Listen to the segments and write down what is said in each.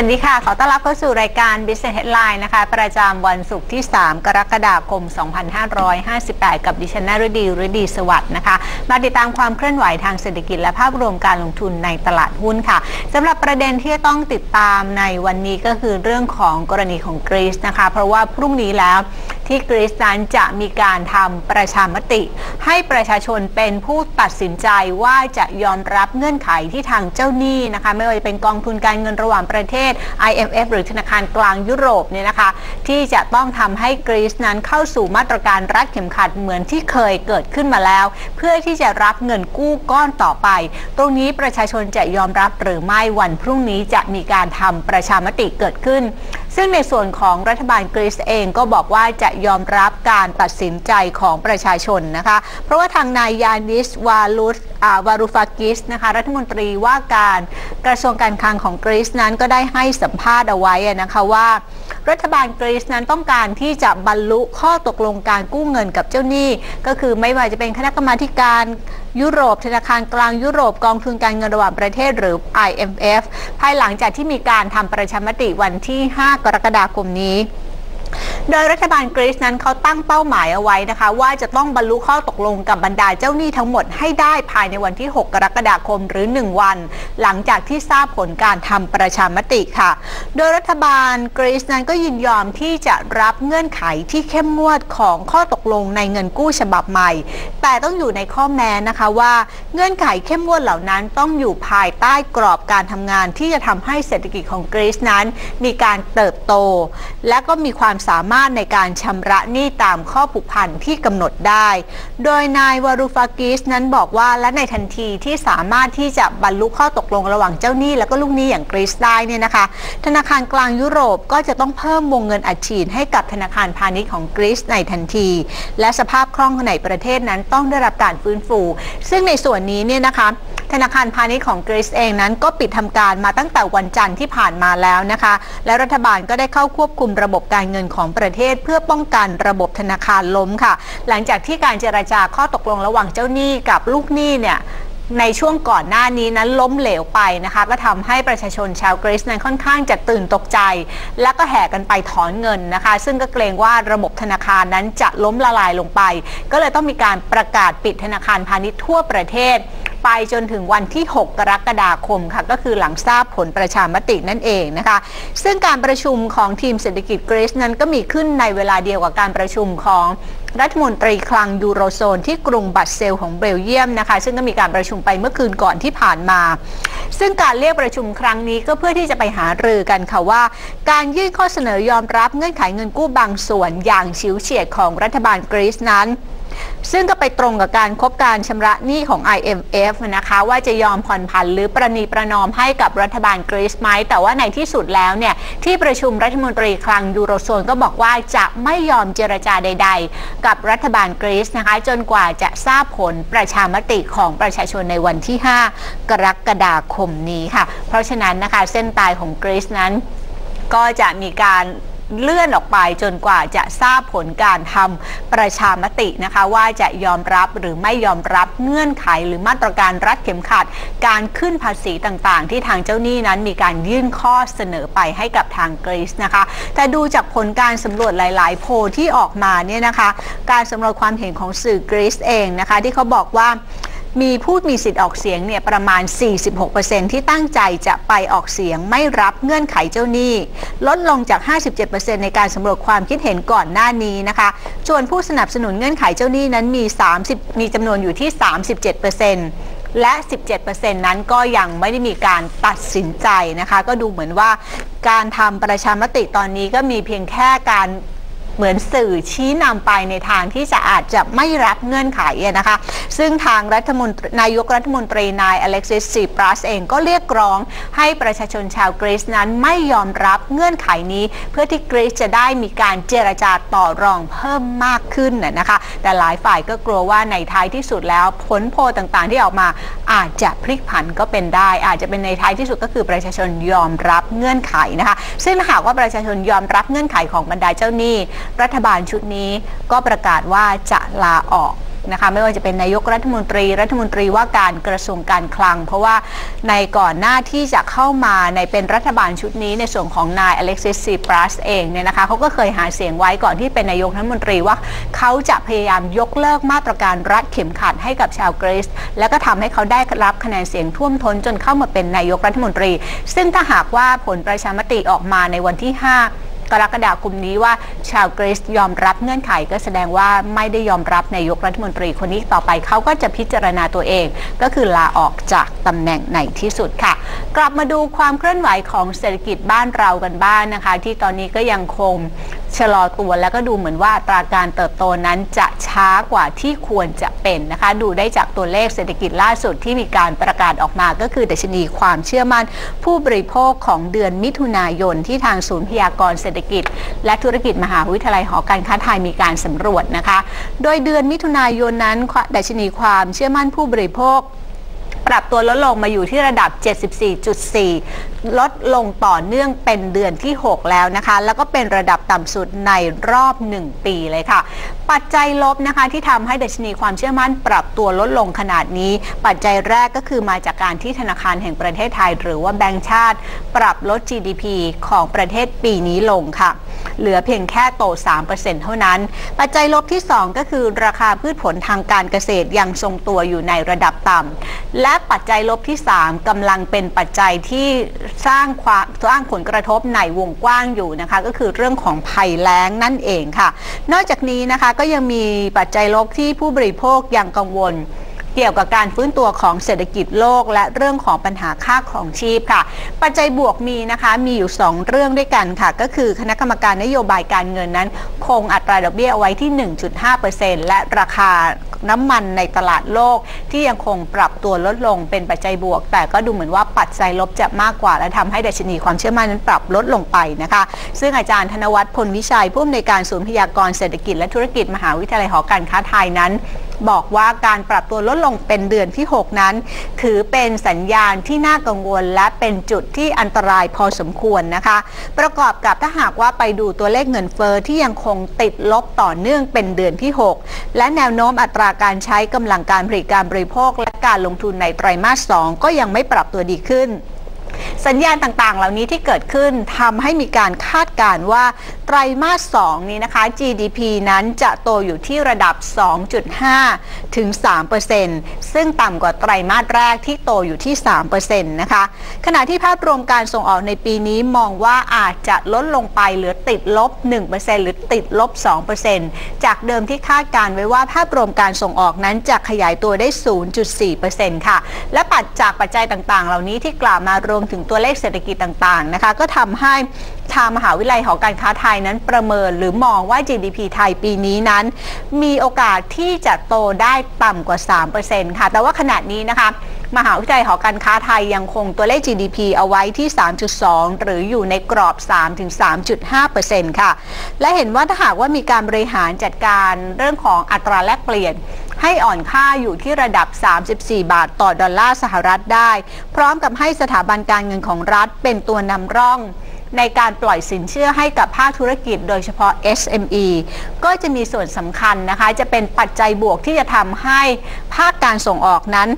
วัสดีค่ะ ขอต้อนรับเข้าสู่รายการ Business Headline นะคะ ประจำวันศุกร์ที่ 3 กรกฎาคม 2558 กับดิฉันนฤดีฤดีสวัสดิ์นะคะ มาติดตามความเคลื่อนไหวทางเศรษฐกิจและภาพรวมการลงทุนในตลาดหุ้นค่ะสำหรับประเด็นที่ต้องติดตามในวันนี้ก็คือเรื่องของกรณีของกรีซนะคะ เพราะว่าพรุ่งนี้แล้ว ที่กรีซนั้นจะมีการทำประชามติ ให้ประชาชนเป็นผู้ตัดสินใจว่าจะยอมรับเงื่อนไขที่ทางเจ้าหนี้นะคะไม่ว่าจะเป็นกองทุนการเงินระหว่างประเทศ IMF หรือธนาคารกลางยุโรปเนี่ยนะคะ ที่จะต้องทำให้กรีซนั้นเข้าสู่มาตรการรัดเข็มขัดเหมือนที่เคยเกิดขึ้นมาแล้ว เพื่อที่จะรับเงินกู้ก้อนต่อไป ตรงนี้ประชาชนจะยอมรับหรือไม่วันพรุ่งนี้จะมีการทำประชามติเกิดขึ้นซึ่งในส่วนของรัฐบาลกรีซเองก็บอกว่าจะยอมรับการตัดสินใจของประชาชนนะคะ เพราะว่าทางนายยานิสวาลุสวารูฟากิสนะคะรัฐมนตรีว่าการกระทรวงการคลังของกรีซนั้นก็ได้ให้สัมภาษณ์เอาไว้นะคะว่า รัฐบาลกรีซนั้นต้องการที่จะบรรลุข้อตกลงการกู้เงินกับเจ้าหนี้ ก็คือไม่ว่าจะเป็นคณะกรรมาการ ยุโรป ธนาคารกลางยุโรปกองทุนการเงินระหว่างประเทศหรือ IMF ภายหลังจากที่มีการทำประชามติวันที่ 5 กรกฎาคมนี้ โดยรัฐบาลกรีซนั้นเขาตั้งเป้าหมายเอาไว้นะคะ ว่าจะต้องบรรลุข้อตกลงกับบรรดาเจ้าหนี้ทั้งหมดให้ได้ภายในวันที่ 6 กรกฎาคมหรือ 1 วัน หลังจากที่ทราบผลการทำประชามติค่ะ โดยรัฐบาลกรีซนั้นก็ยินยอมที่จะรับเงื่อนไขที่เข้มงวดของข้อตกลงในเงินกู้ฉบับใหม่ แต่ต้องอยู่ในข้อแม้นะคะว่าเงื่อนไขเข้มงวดเหล่านั้นต้องอยู่ภายใต้กรอบการทำงานที่จะทำให้เศรษฐกิจของกรีซนั้น มีการเติบโต และก็มีความสามารถในการชำระหนี้ตามข้อผูกพันที่กำหนดได้ โดยนายวารูฟากิสนั้นบอกว่าและในทันทีที่สามารถที่จะบรรลุข้อตกลงระหว่างเจ้าหนี้ และก็ลูกหนี้อย่างกรีซได้เนี่ยนะคะ ธนาคารกลางยุโรปก็จะต้องเพิ่มวงเงินอัดฉีดให้กับธนาคารพาณิชย์ของกรีซในทันที และสภาพคล่องในประเทศนั้นต้องได้รับการฟื้นฟู ซึ่งในส่วนนี้เนี่ยนะคะธนาคารพาณิชย์ของกรีซเองนั้นก็ปิดทำการมาตั้งแต่วันจันทร์ที่ผ่านมาแล้วนะคะ และรัฐบาลก็ได้เข้าควบคุมระบบการเงินของประเทศเพื่อป้องกันระบบธนาคารล้มค่ะ หลังจากที่การเจราจาข้อตกลงระหว่างเจ้าหนี้กับลูกหนี้เนี่ยในช่วงก่อนหน้านี้นั้นล้มเหลวไปนะคะก็ทำให้ประชาชนชาวกรีซนั้นค่อนข้างจะตื่นตกใจ และก็แห่กันไปถอนเงินนะคะ ซึ่งก็เกรงว่าระบบธนาคารนั้นจะล้มละลายลงไป ก็เลยต้องมีการประกาศปิดธนาคารพาณิชย์ทั่วประเทศไปจนถึงวันที่ 6 กรกฎาคมค่ะก็คือหลังทราบผลประชามตินั่นเองนะคะ ซึ่งการประชุมของทีมเศรษฐกิจกรีซนั้นก็มีขึ้นในเวลาเดียวกับการประชุมของรัฐมนตรีคลังยูโรโซนที่กรุงบัตเซลของเบลเยียมนะคะ ซึ่งก็มีการประชุมไปเมื่อคืนก่อนที่ผ่านมา ซึ่งการเรียกประชุมครั้งนี้ก็เพื่อที่จะไปหารือกันค่ะว่า การยื่นข้อเสนอยอมรับเงื่อนไขเงินกู้บางส่วนอย่างชิวเฉียดของรัฐบาลกรีซนั้น ซึ่งก็ไปตรงกับการคบการชำระหนี้ของ IMF นะคะว่าจะยอมผ่อนผันหรือประนีประนอมให้กับรัฐบาลกรีซไหมแต่ว่าในที่สุดแล้วเนี่ยที่ประชุมรัฐมนตรีคลังยูโรโซนก็บอกว่าจะไม่ยอมเจรจาใด ๆ กับรัฐบาลกรีซนะคะจนกว่าจะทราบผลประชามติของประชาชนในวันที่ 5 กรกฎาคมนี้ค่ะ เพราะฉะนั้นนะคะเส้นตายของกรีซนั้นก็จะมีการ เลื่อนออกไปจนกว่าจะทราบผลการทำประชามตินะคะ ว่าจะยอมรับหรือไม่ยอมรับเงื่อนไขหรือมาตรการรัดเข็มขัด การขึ้นภาษีต่างๆ ที่ทางเจ้าหนี้นั้นมีการยื่นข้อเสนอไปให้กับทางกรีซนะคะ แต่ดูจากผลการสำรวจหลาย ๆ โพลที่ออกมาเนี่ยนะคะ การสำรวจความเห็นของสื่อกรีซเองนะคะ ที่เขาบอกว่า มีผู้มีสิทธิ์ออกเสียงเนี่ยประมาณ 46%ที่ตั้งใจจะไปออกเสียงไม่รับเงื่อนไขเจ้าหนี้ ลดลงจาก 57%ในการสำรวจความคิดเห็นก่อนหน้านี้นะคะส่วนผู้สนับสนุนเงื่อนไขเจ้าหนี้นั้นมี 30 มีจำนวนอยู่ที่ 37%และ 17%นั้นก็ยังไม่ได้มีการตัดสินใจนะคะ ก็ดูเหมือนว่าการทำประชามติตอนนี้ก็มีเพียงแค่การ เหมือนสื่อชี้นำไปในทางที่จะอาจจะไม่รับเงื่อนไขนะคะ ซึ่งทางรัฐมนตรีนายกรัฐมนตรีนายอเล็กซิสซีปรัสเองก็เรียกร้องให้ประชาชนชาวกรีซนั้นไม่ยอมรับเงื่อนไขนี้ เพื่อที่กรีซจะได้มีการเจรจาต่อรองเพิ่มมากขึ้นนะคะ แต่หลายฝ่ายก็กลัวว่าในท้ายที่สุดแล้วผลโพลต่างๆ ที่ออกมาอาจจะพลิกผันก็เป็นได้ อาจจะเป็นในท้ายที่สุดก็คือประชาชนยอมรับเงื่อนไขนะคะ ซึ่งหากว่าประชาชนยอมรับเงื่อนไขของบรรดาเจ้าหนี้รัฐบาลชุดนี้ก็ประกาศว่าจะลาออกนะคะไม่ว่าจะเป็นนายกรัฐมนตรี รัฐมนตรีว่าการกระทรวงการคลัง เพราะว่าในก่อนหน้าที่จะเข้ามาในเป็นรัฐบาลชุดนี้ในส่วนของนายอเล็กซิสซีปรัสเองเนี่ยนะคะเขาก็เคยหาเสียงไว้ก่อนที่เป็นนายกรัฐมนตรีว่าเขาจะพยายามยกเลิกมาตรการรัดเข็มขัดให้กับชาวกรีซแล้วก็ทำให้เขาได้รับคะแนนเสียงท่วมท้นจนเข้ามาเป็นนายกรัฐมนตรี ซึ่งถ้าหากว่าผลประชามติออกมาในวันที่ 5 กรกฎาคมนี้ว่าชาวกรีซยอมรับเงื่อนไขก็แสดงว่าไม่ได้ยอมรับนายกรัฐมนตรีคนนี้ต่อไปเขาก็จะพิจารณาตัวเอง ก็คือลาออกจากตำแหน่งในที่สุดค่ะ กลับมาดูความเคลื่อนไหวของเศรษฐกิจบ้านเรากันบ้างนนะคะ ที่ตอนนี้ก็ยังคง ชะลอตัวแล้วก็ดูเหมือนว่าตราการเติบโตนั้นจะช้ากว่าที่ควรจะเป็นนะคะ ดูได้จากตัวเลขเศรษฐกิจล่าสุดที่มีการประกาศออกมาก็คือดัชนีความเชื่อมั่น ผู้บริโภคของเดือนมิถุนายนที่ทางศูนย์พยากรณ์เศรษฐกิจ และธุรกิจมหาวิทยาลัยหอการค้าไทยมีการสำรวจนะคะ โดยเดือนมิถุนายนนั้นดัชนีความเชื่อมั่นผู้บริโภคปรับตัวลดลงมาอยู่ที่ระดับ 74.4ลดลงต่อเนื่องเป็นเดือนที่ 6 แล้วนะคะ แล้วก็เป็นระดับต่ำสุดในรอบ 1 ปีเลยค่ะ ปัจจัยลบนะคะที่ทำให้ดัชนีความเชื่อมั่นปรับตัวลดลงขนาดนี้ ปัจจัยแรกก็คือมาจากการที่ธนาคารแห่งประเทศไทย หรือว่าแบงก์ชาติ ปรับลด GDP ของประเทศปีนี้ลงค่ะ เหลือเพียงแค่โต 3%เท่านั้น ปัจจัยลบที่ 2 ก็คือราคาพืชผลทางการเกษตรยังทรงตัวอยู่ในระดับต่ำและปัจจัยลบที่ 3กำลังเป็นปัจจัยที่สร้างความสร้างผลกระทบในวงกว้างอยู่นะคะก็คือเรื่องของภัยแล้งนั่นเองค่ะ นอกจากนี้นะคะก็ยังมีปัจจัยลบที่ผู้บริโภคยังกังวล เกี่ยวกับการฟื้นตัวของเศรษฐกิจโลก และเรื่องของปัญหาค่าของชีพค่ะ ปัจจัยบวกมีนะคะมีอยู่ 2 เรื่องด้วยกันค่ะ ก็คือคณะกรรมการนโยบายการเงินนั้น คงอัตราดอกเบี้ยเอาไว้ที่ 1.5%และราคาน้ำมันในตลาดโลก ที่ยังคงปรับตัวลดลงเป็นปัจจัยบวก แต่ก็ดูเหมือนว่าปัจจัยลบจะมากกว่า และทำให้ดัชนีความเชื่อมั่นนั้นปรับลดลงไปนะคะ ซึ่งอาจารย์ธนวัฒน์พลวิชัยผู้อำนวยการศูนย์พยากรณ์เศรษฐกิจและธุรกิจมหาวิทยาลัยหอการค้าไทยนั้น บอกว่าการปรับตัวลดลงเป็นเดือนที่ 6 นั้น ถือเป็นสัญญาณที่น่ากังวล และเป็นจุดที่อันตรายพอสมควรนะคะ ประกอบกับถ้าหากว่าไปดูตัวเลขเงินเฟอ้อที่ยังคงติดลบต่อเนื่องเป็นเดือนที่ 6 และแนวโน้มอัตราการใช้กำลังการผลิตการบริโภค และการลงทุนในไตรมาส 2 ก็ยังไม่ปรับตัวดีขึ้นสัญญาณต่างๆ เหล่านี้ที่เกิดขึ้นทำให้มีการคาดการณ์ว่า ไตรมาส 2 นี้นะคะ GDP นั้นจะโตอยู่ที่ระดับ 2.5 ถึง 3%ซึ่งต่ำกว่าไตรมาสแรกที่โตอยู่ที่ 3%นะคะ ขณะที่ภาพรวมการส่งออกในปีนี้มองว่าอาจจะลดลงไปเหลือติดลบ 1%หรือติดลบ 2%จากเดิมที่คาดการไว้ว่าภาพรวมการส่งออกนั้นจะขยายตัวได้ 0.4%ค่ะ และปัจจากปัจจัยต่างๆ เหล่านี้ที่กล่าวมารวมถึงตัวเลขเศรษฐกิจต่างๆ นะคะ ก็ทำให้ ทางมหาวิทยาลัยหอการค้าไทยนั้นประเมินหรือมองว่า GDP ไทยปีนี้นั้น มีโอกาสที่จะโตได้ต่ำกว่า 3%ค่ะ แต่ว่าขณะนี้นะคะมหาวิทยาลัยหอการค้าไทยยังคงตัวเลข GDP เอาไว้ที่ 3.2 หรืออยู่ในกรอบ 3-3.5%ค่ะ และเห็นว่าถ้าหากว่ามีการบริหารจัดการเรื่องของอัตราแลกเปลี่ยน ให้อ่อนค่าอยู่ที่ระดับ 34 บาทต่อดอลลาร์สหรัฐได้ พร้อมกับให้สถาบันการเงินของรัฐเป็นตัวนำร่อง ในการปล่อยสินเชื่อให้กับภาคธุรกิจโดยเฉพาะ SME ก็จะมีส่วนสำคัญนะคะ จะเป็นปัจจัยบวกที่จะทำให้ภาคการส่งออกนั้น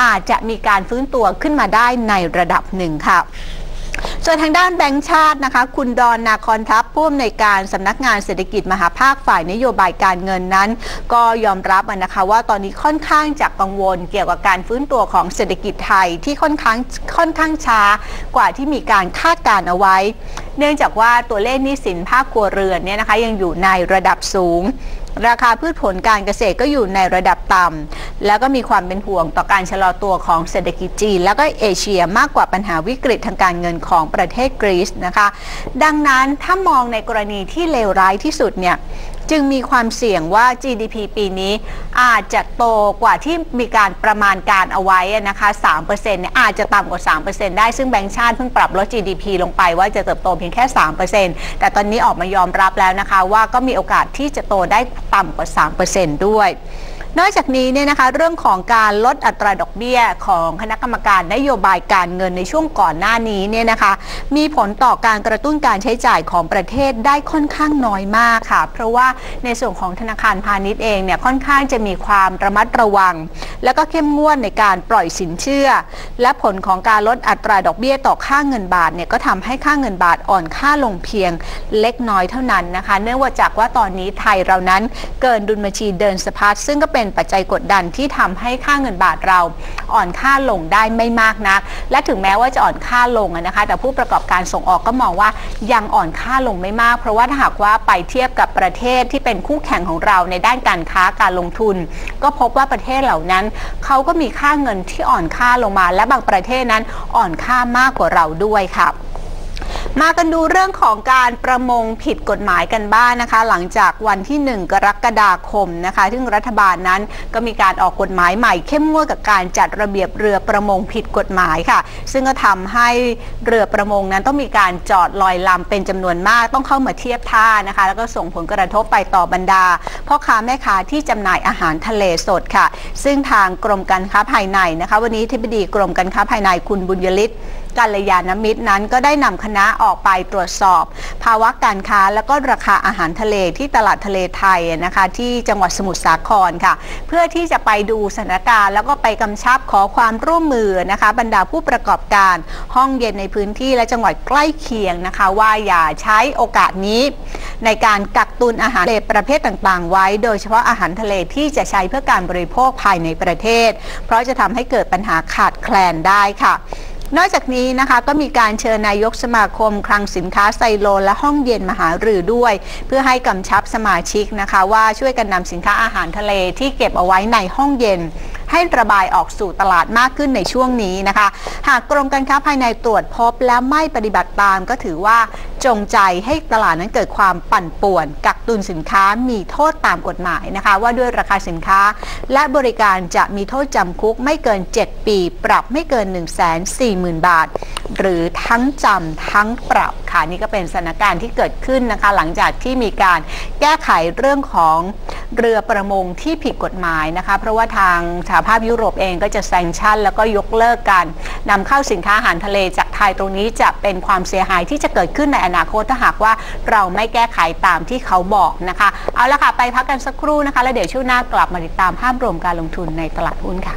อาจจะมีการฟื้นตัวขึ้นมาได้ในระดับหนึ่งค่ะ ส่วนทางด้านแบงก์ชาตินะคะ คุณดอนนาคอนทัพผู้อำนวยการสำนักงานเศรษฐกิจมหาภาคฝ่ายนโยบายการเงินนั้น ก็ยอมรับนะคะว่าตอนนี้ค่อนข้างจะกังวล เกี่ยวกับการฟื้นตัวของเศรษฐกิจไทยที่ค่อนข้างค่อนข้างช้ากว่าที่มีการคาดการเอาไว้ เนื่องจากว่าตัวเลขหนี้สินภาคครัวเรือนเนี่ยนะคะยังอยู่ในระดับสูง ราคาพืชผลการเกษตรก็อยู่ในระดับต่ำแล้วก็มีความเป็นห่วงต่อการชะลอตัวของเศรษฐกิจจีน แล้วก็เอเชียมากกว่าปัญหาวิกฤตทางการเงินของประเทศกรีซนะคะ ดังนั้นถ้ามองในกรณีที่เลวร้ายที่สุดเนี่ย จึงมีความเสี่ยงว่า GDP ปีนี้อาจจะโตกว่าที่มีการประมาณการเอาไว้นะคะ3%เนี่ยอาจจะต่ำกว่า 3%ได้ซึ่งแบงก์ชาติเพิ่งปรับลด GDP ลงไปว่าจะเติบโตเพียงแค่ 3%แต่ตอนนี้ออกมายอมรับแล้วนะคะว่าก็มีโอกาสที่จะโตได้ต่ำกว่า 3%ด้วย นอกจากนี้เนี่ยนะคะเรื่องของการลดอัตราดอกเบี้ยของคณะกรรมการนโยบายการเงินในช่วงก่อนหน้านี้เนี่ยนะคะมีผลต่อการกระตุ้นการใช้จ่ายของประเทศได้ค่อนข้างน้อยมากค่ะ เพราะว่าในส่วนของธนาคารพาณิชย์เองเนี่ยค่อนข้างจะมีความระมัดระวัง แล้วก็เข้มงวดในการปล่อยสินเชื่อ และผลของการลดอัตราดอกเบี้ยต่อค่าเงินบาทเนี่ยก็ทำให้ค่าเงินบาทอ่อนค่าลงเพียงเล็กน้อยเท่านั้นนะคะ เนื่องจากว่าตอนนี้ไทยเรานั้นเกินดุลบัญชีเดินสะพัดซึ่งก็เป็นปัจจัยกดดันที่ทำให้ค่าเงินบาทเราอ่อนค่าลงได้ไม่มากนัก และถึงแม้ว่าจะอ่อนค่าลงนะคะ แต่ผู้ประกอบการส่งออกก็มองว่ายังอ่อนค่าลงไม่มาก เพราะว่าถ้าหากว่าไปเทียบกับประเทศที่เป็นคู่แข่งของเราในด้านการค้าการลงทุน ก็พบว่าประเทศเหล่านั้นเขาก็มีค่าเงินที่อ่อนค่าลงมา และบางประเทศนั้นอ่อนค่ามากกว่าเราด้วยค่ะ มากันดูเรื่องของการประมงผิดกฎหมายกันบ้างนนะคะ หลังจากวันที่ 1 กรกฎาคมนะคะซึ่งรัฐบาลนั้นก็มีการออกกฎหมายใหม่ เข้มงวดกับการจัดระเบียบเรือประมงผิดกฎหมายค่ะ ซึ่งก็ทำให้เรือประมงนั้นต้องมีการจอดลอยลำเป็นจำนวนมากต้องเข้ามาเทียบท่านะคะ แล้วก็ส่งผลกระทบไปต่อบรรดาพ่อค้าแม่ค้าที่จำหน่ายอาหารทะเลสดค่ะ ซึ่งทางกรมการค้าภายในนะคะ วันนี้ที่ปดีกรมการค้าภายในคุณบุญยฤทธิ์ กัลยาณมิตรนั้นก็ได้นำคณะออกไปตรวจสอบ ภาวะการค้าและก็ราคาอาหารทะเลที่ตลาดทะเลไทยนะคะ ที่จังหวัดสมุทรสาครค่ะ เพื่อที่จะไปดูสถานการณ์ แล้วก็ไปกำชับขอความร่วมมือนะคะ บรรดาผู้ประกอบการห้องเย็นในพื้นที่และจังหวัดใกล้เคียงนะคะ ว่าอย่าใช้โอกาสนี้ ในการกักตุนอาหารทะเลประเภทต่างๆ ไว้ โดยเฉพาะอาหารทะเลที่จะใช้เพื่อการบริโภคภายในประเทศ เพราะจะทำให้เกิดปัญหาขาดแคลนได้ค่ะ นอกจากนี้นะคะก็มีการเชิญนายกสมาคมคลังสินค้าไซโลและห้องเย็นมหารือด้วย เพื่อให้กำชับสมาชิกนะคะว่าช่วยกันนำสินค้าอาหารทะเลที่เก็บเอาไว้ในห้องเย็น ให้ระบายออกสู่ตลาดมากขึ้นในช่วงนี้นะคะ หากกรมการค้าภายในตรวจพบและไม่ปฏิบัติตามก็ถือว่า จงใจให้ตลาดนั้นเกิดความปั่นป่วน กักตุนสินค้ามีโทษตามกฎหมายนะคะ ว่าด้วยราคาสินค้า และบริการจะมีโทษจำคุกไม่เกิน 7 ปี ปรับไม่เกิน 1 4 0 0 0 0 บาท หรือทั้งจำทั้งปรับค่ะนี่ก็เป็นสถานการณ์ที่เกิดขึ้นนะคะ หลังจากที่มีการแก้ไขเรื่องของเรือประมงที่ผิดกฎหมายนะคะ เพราะว่าทางสหภาพยุโรปเองก็จะแซงชั่น แล้วก็ยกเลิกการ นำเข้าสินค้าอาหารทะเลจากไทยตรงนี้จะเป็นความเสียหายที่จะเกิดขึ้นในอนาคตถ้าหากว่าเราไม่แก้ไขตามที่เขาบอกนะคะ เอาละค่ะ ไปพักกันสักครู่นะคะ แล้วเดี๋ยวช่วงหน้ากลับมาติดตามภาพรวมการลงทุนในตลาดหุ้นค่ะ